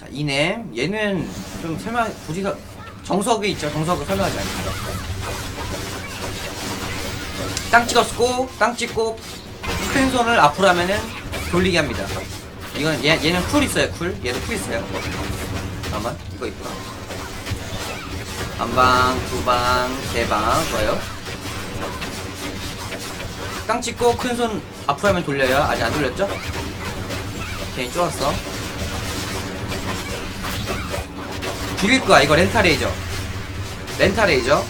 자, 이넴. 얘는 좀 설명, 굳이 서- 정석이 있죠. 정석을 설명하지 않습니다. 땅 찍었고, 땅 찍고, 큰 손을 앞으로 하면은 돌리게 합니다. 이건, 얘, 얘는 쿨 있어요, 쿨. 얘도 쿨 있어요. 잠깐만, 이거 있구나. 한 방, 두 방, 세 방, 좋아요. 땅 찍고 큰 손 앞으로 하면 돌려요. 아직 안 돌렸죠? 오케이, 좋았어. 줄일 거야. 이거 렌탈 레이저. 렌탈 레이저.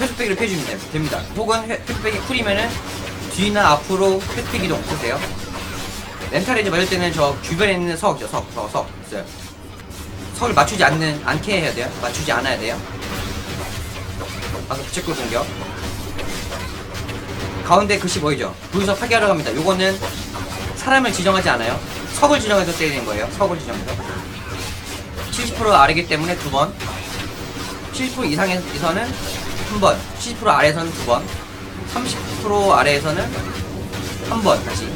회수빼기를 펴주면 돼- 됩니다. 혹은 회- 회수빼기 쿨이면은 뒤나 앞으로 회수빼기 이동 쓰세요. 렌탈 레이저 맞을 때는 저 주변에 있는 석 있죠. 석, 석, 석 있어요. 석을 맞추지 않는, 않게 해야 돼요. 맞추지 않아야 돼요. 방금 부채꼴 공격. 가운데 글씨 보이죠? 부유서 파괴하러 갑니다. 요거는 사람을 지정하지 않아요. 석을 지정해서 때리는 거예요. 석을 지정해서. 70% 아래기 때문에 두 번. 70% 이상에서는 한 번. 70% 아래에서는 두 번. 30% 아래에서는 한 번 다시.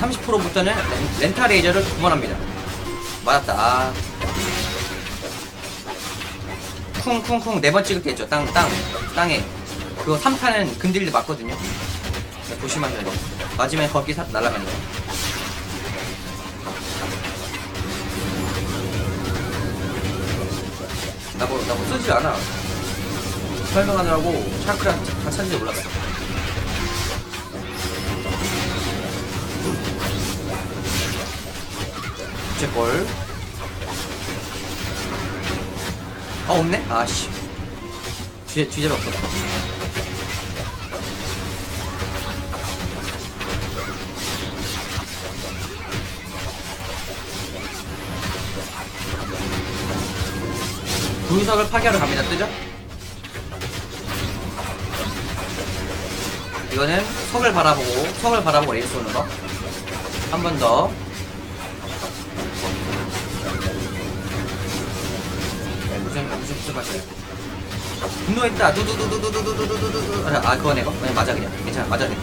30%부터는 렌탈 레이저를 두 번 합니다. 맞았다. 아. 쿵쿵쿵 네 번 찍을 때 있죠. 땅, 땅, 땅에. 그거 3탄은 근딜도 맞거든요. 조심하셔야 돼요. 맞으면 거기 사, 날아가는 거예요. 나 뭐, 나뭐 쓰지 않아. 설명하느라고 샤크랑 다 찾는지 몰랐어. 제볼. 아, 없네? 아씨. 뒤에, 뒤제로 없어. 구석을 파괴하러 갑니다. 뜨죠? 이거는 석을 바라보고, 석을 바라보고 레이스 쏘는 거. 한 번 더. 네, 무슨, 무슨, 무슨 맛이에요? 분노했다. 두두두두두두두두두두. 아, 아, 그거네. 거? 그냥 맞아, 그냥. 괜찮아. 맞아, 그냥.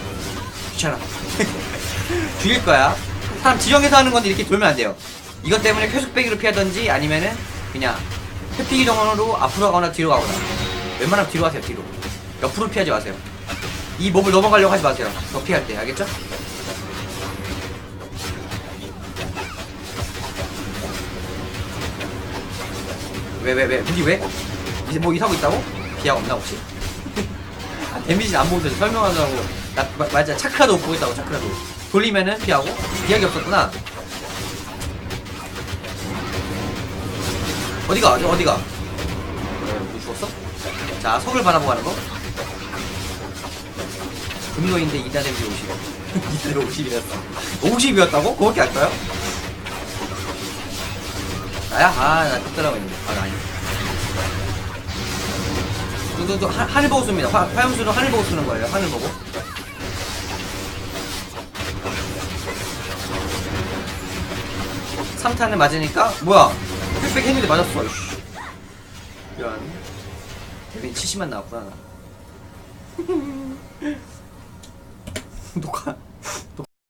귀찮아. 죽일 거야. 사람 지정해서 하는 건데 이렇게 돌면 안 돼요. 이것 때문에 계속 빼기로 피하던지 아니면은 그냥 회피기 정원으로 앞으로 가거나 뒤로 가거나. 웬만하면 뒤로 가세요, 뒤로. 옆으로 피하지 마세요. 이 몹을 넘어가려고 하지 마세요. 더 피할 때. 알겠죠? 왜, 왜, 왜? 무기 왜? 이제 뭐 이사고 있다고? 비약 없나, 혹시? 아, 데미지 안 보고 설명하느라고. 나, 마, 맞아. 차크라도 못 보고 있다고, 차크라도. 돌리면은 피하고. 비약이 없었구나. 어디가? 저 어디가? 어, 뭐 죽었어? 자, 석을 바라보고 하는 거. 금노인데 2단 데미지 50. 2단 50이었어. 50이었다고? 그거밖에 안 떠요? 나야? 아, 나 있는데. 아, 나 아니. 또, 또, 또, 하, 하늘 보고 씁니다. 화, 화염수는 하늘 보고 쓰는 거예요. 하늘 보고. 삼탄을 맞으니까, 뭐야. 흑백 했는데 맞았어. 이씨. 이런. 데뷔 70만 나왔구나, 나. 녹화.